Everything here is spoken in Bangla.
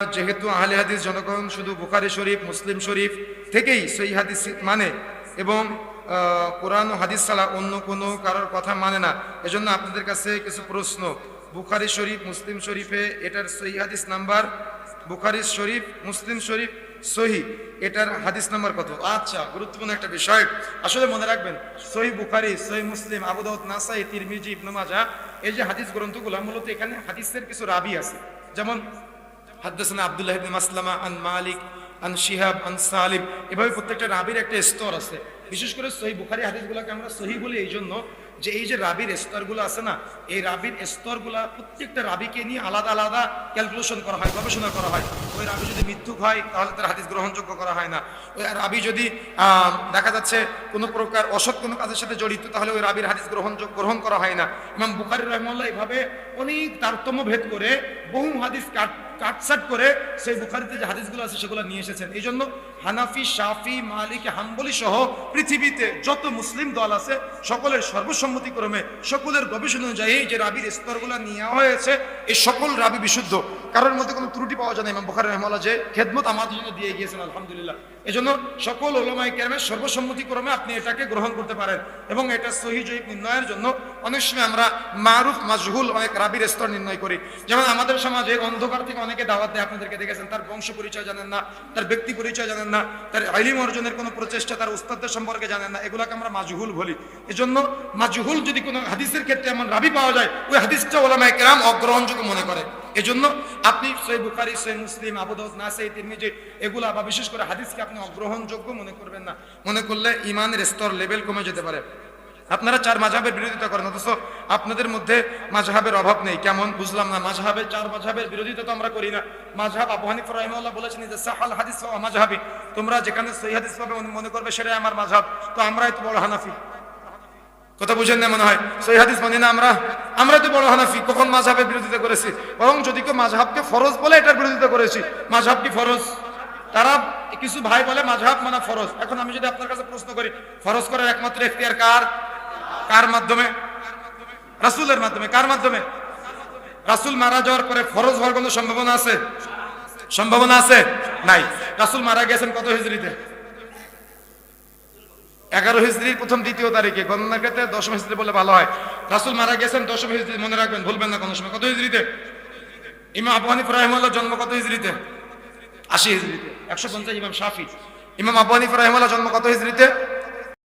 যেহেতু আহলে হাদিস জনগণ শুধু বুখারি শরীফ, মুসলিম শরীফ থেকেই সেই হাদিস মানে এবং কোরআন ও হাদিস ছাড়া অন্য কোনো কারোর কথা মানে না। এজন্য আপনাদের কাছে কিছু প্রশ্ন। বুখারি শরীফ, মুসলিম শরীফে এটার সহি হাদিস নাম্বার, বুখারি শরীফ, মুসলিম শরীফ সহি এটার হাদিস নাম্বার কত? আচ্ছা গুরুত্বপূর্ণ একটা বিষয়। আসলে মনে রাখবেন সহি বুখারি সহি মুসলিম, আবু দাউদ, নাসাই, তিরমিজি, ইবনে এই যে হাদিস গ্রন্থগুলো, মূলত এখানে হাদিসের কিছু রাবি আছে। যেমন হাদ্দাসানা আব্দুল্লাহ ইবনে মাসলামা আন মালিক, আন শিহাব, আন সালিম এভাবে প্রত্যেকটা রাবির একটা স্তর আছে। বিশেষ করে সহি বুখারি হাদিসগুলোকে আমরা সহি বলি এই জন্য যে এই যে রাবির স্তরগুলো আছে না, এই রাবির স্তরগুলা প্রত্যেকটা রাবিকে নিয়ে আলাদা আলাদা ক্যালকুলেশন করা হয়, গবেষণা করা হয়। ওই রাবি যদি মৃত্যুক হয়, তাহলে তার হাদিস গ্রহণযোগ্য করা হয় না। ওই রাবি যদি দেখা যাচ্ছে কোনো প্রকার অসৎ কোনো কাজের সাথে জড়িত, তাহলে ওই রাবির হাদিস গ্রহণযোগ্য, গ্রহণ করা হয় না। ইমাম বুখারি রহমাল্লাহ এভাবে অনেক তারতম্য ভেদ করে, বহু হাদিস কাট কাটসাট করে সেই বুখারিতে যে হাদিসগুলো আছে সেগুলো নিয়ে এসেছেন। এই জন্য হানাফি, শাফি, মালিক, হাম্বলি সহ পৃথিবীতে যত মুসলিম দল আছে, সকলের সর্বসম্মতিক্রমে সকলের গবেষণা অনুযায়ী যে রাবির স্তরগুলো নেওয়া হয়েছে, এই সকল রাবি বিশুদ্ধ। কারোর মধ্যে কোনো ত্রুটি পাওয়া যায় না, ইমাম বুখারি রহমাল্লাহ যে খেদমত আমাদের জন্য দিয়ে গিয়েছেন, আলহামদুলিল্লাহ। এজন্য সকল ওলামাই কেরামের সর্বসম্মতিক্রমে আপনি এটাকে গ্রহণ করতে পারেন এবং এটা সহি জয়ীব নির্ণয়ের জন্য অনেক সময় আমরা মারুফ, মাজহুল অনেক রাবির স্তর নির্ণয় করি। যেমন আমাদের সমাজে অন্ধকার থেকে অনেকে দাওয়াত দেয়, আপনাদেরকে দেখেছেন, তার বংশ পরিচয় জানেন না, তার ব্যক্তি পরিচয় জানেন না, তার আইলিম অর্জনের কোনো প্রচেষ্টা তার উস্তাদের সম্পর্কে জানেন না, এগুলোকে আমরা মাজহুল বলি। এজন্য মাজহুল যদি কোনো হাদিসের ক্ষেত্রে এমন রাবি পাওয়া যায়, ওই হাদিসটা ওলামায়ে কেরাম অগ্রহণযোগ্য মনে করে। এজন্য আপনি সই বুখারি, সই মুসলিম আবুদাউদ নাসাই, তিরমিজি এগুলা বা বিশেষ করে হাদিসকে আপনি অগ্রহণযোগ্য মনে করবেন না। মনে করলে ইমানের স্তর লেভেল কমে যেতে পারে। আপনারা চার মাঝহাবের বিরোধিতা করেন, অথচ আপনাদের মধ্যে মাঝহাবের অভাব নেই। কেমন? বুঝলাম না মাঝহাবের চার মাঝহাবের বিরোধিতা তো আমরা করি না। মাঝহাব আবু হানিফা রাহিমাহুল্লাহ বলেছেন যে সাহাল হাদিস মাঝহাবি। তোমরা যেখানে সহি হাদিস পাবে মনে করবে সেটাই আমার মাঝহাব। তো আমরাই তো বড় হানাফি। কথা বুঝেন না মনে হয়? সহি হাদিস মানি না আমরা? আমরা তো বড় হানাফি, কখন মাঝহাবের বিরোধিতা করেছি? বরং যদি কেউ মাঝহাবকে ফরজ বলে, এটার বিরোধিতা করেছি। মাঝহাব কি ফরজ? তারা কিছু ভাই বলে, মাঝহাব মানা ফরজ। এখন আমি যদি আপনার কাছে প্রশ্ন করি, ফরজ করার একমাত্র এখতিয়ার কার? কার মাধ্যমে? রাসূলের মাধ্যমে, কার মাধ্যমে? রাসূল মারা যাওয়ার পরে ফরজ হওয়ার কোনো সম্ভাবনা আছে? সম্ভাবনা আছে? নাই। রাসূল মারা গেছেন কত হিজরিতে এগারো হিজড়ির প্রথম, দ্বিতীয় তারিখে। গণনার ক্ষেত্রে দশম হিজড়ি বলে ভালো হয়। রাসুল মারা গেছেন দশম হিজড়ি, মনে রাখবেন, ভুলবেন না কোনো সময়। কত হিজড়িতে? ইমাম আবু হানিফ জন্ম কত হিজড়িতে? আশি হিজড়িতে। একশো পঞ্চাশ ইমাম শাফি। ইমাম আবু হানিফ জন্ম কত হিজড়িতে?